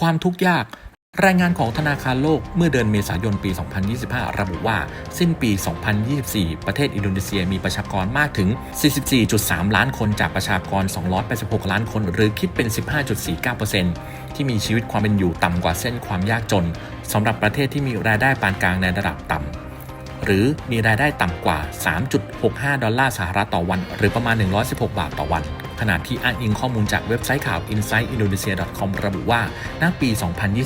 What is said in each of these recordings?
ความทุกข์ยากรายงานของธนาคารโลกเมื่อเดือนเมษายนปี 2025 ระบุว่า สิ้นปี 2024 ประเทศอินโดนีเซียมีประชากรมากถึง 44.3 ล้านคนจากประชากร 286 ล้านคน หรือคิดเป็น 15.49%ที่มีชีวิตความเป็นอยู่ต่ำกว่าเส้นความยากจนสำหรับประเทศที่มีรายได้ปานกลางในระดับต่ำหรือมีรายได้ต่ำกว่า 3.65 ดอลลาร์สหรัฐต่อวัน หรือประมาณ 116 บาทต่อวัน ขณะที่อ้างอิงข้อมูลจากเว็บไซต์ข่าว insideindonesia.com ระบุว่าณปี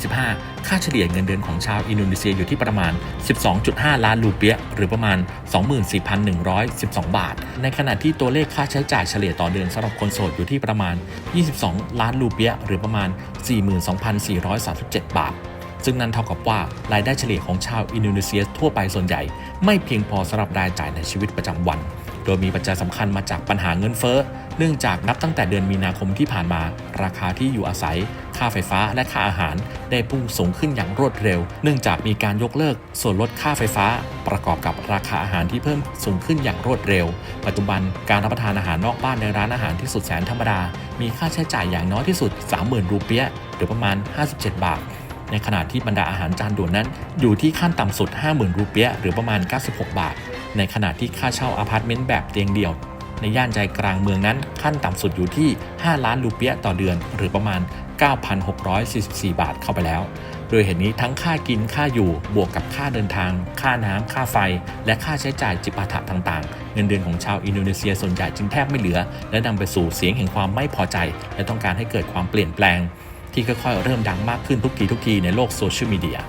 2025 ค่าเฉลี่ยเงินเดือนของชาวอินโดนีเซียอยู่ที่ประมาณ 12.5 ล้านรูเปียห์หรือประมาณ 24,112 บาท ในขณะที่ตัวเลขค่าใช้จ่ายเฉลี่ยต่อเดือนสำหรับคนโสดอยู่ที่ประมาณ 22 ล้านรูเปียห์หรือประมาณ 42,437 บาทซึ่งนั่นเท่ากับว่ารายได้เฉลี่ยของชาวอินโดนีเซียทั่วไปส่วนใหญ่ ไม่เพียงพอสำหรับรายจ่ายในชีวิตประจำวัน โดยมีปัจจัยสำคัญมาจากปัญหาเงินเฟ้อ เนื่องจากนับตั้งแต่เดือนมีนาคมที่ผ่านมา ราคาที่อยู่อาศัย ค่าไฟฟ้าและค่าอาหารได้พุ่งสูงขึ้นอย่างรวดเร็ว เนื่องจากมีการยกเลิก ส่วนลดค่าไฟฟ้า ประกอบกับราคาอาหารที่เพิ่มสูงขึ้นอย่างรวดเร็ว ปัจจุบันการรับประทานอาหารนอกบ้านในร้านอาหารที่สุดแสนธรรมดา มีค่าใช้จ่ายอย่างน้อยที่สุด 30,000 รูเปียห์หรือประมาณ 57 บาทในขณะที่บรรดาอาหารจานด่วนนั้น อยู่ที่ขั้นต่ำสุด 50,000 รูเปียหรือประมาณ 96 บาท ในขณะที่ค่าเช่าอพาร์ตเมนต์แบบเตียงเดี่ยว ในย่านใจกลางเมืองนั้นขั้นต่ำสุดอยู่ที่ 5 ล้านรูเปียต่อเดือน หรือประมาณ 9,644 บาทเข้าไปแล้ว โดยเหตุนี้ทั้งค่ากินค่าอยู่บวกกับค่าเดินทาง ค่าน้ำค่าไฟ และค่าใช้จ่ายจิปาถะต่างๆ เงินเดือนของชาวอินโดนีเซียส่วนใหญ่จึงแทบไม่เหลือ และนำไปสู่เสียงแห่งความไม่พอใจ และต้องการให้เกิดความเปลี่ยนแปลง ที่ค่อยๆเริ่มดังมากขึ้นทุกทีทุกทีในโลกโซเชียลมีเดีย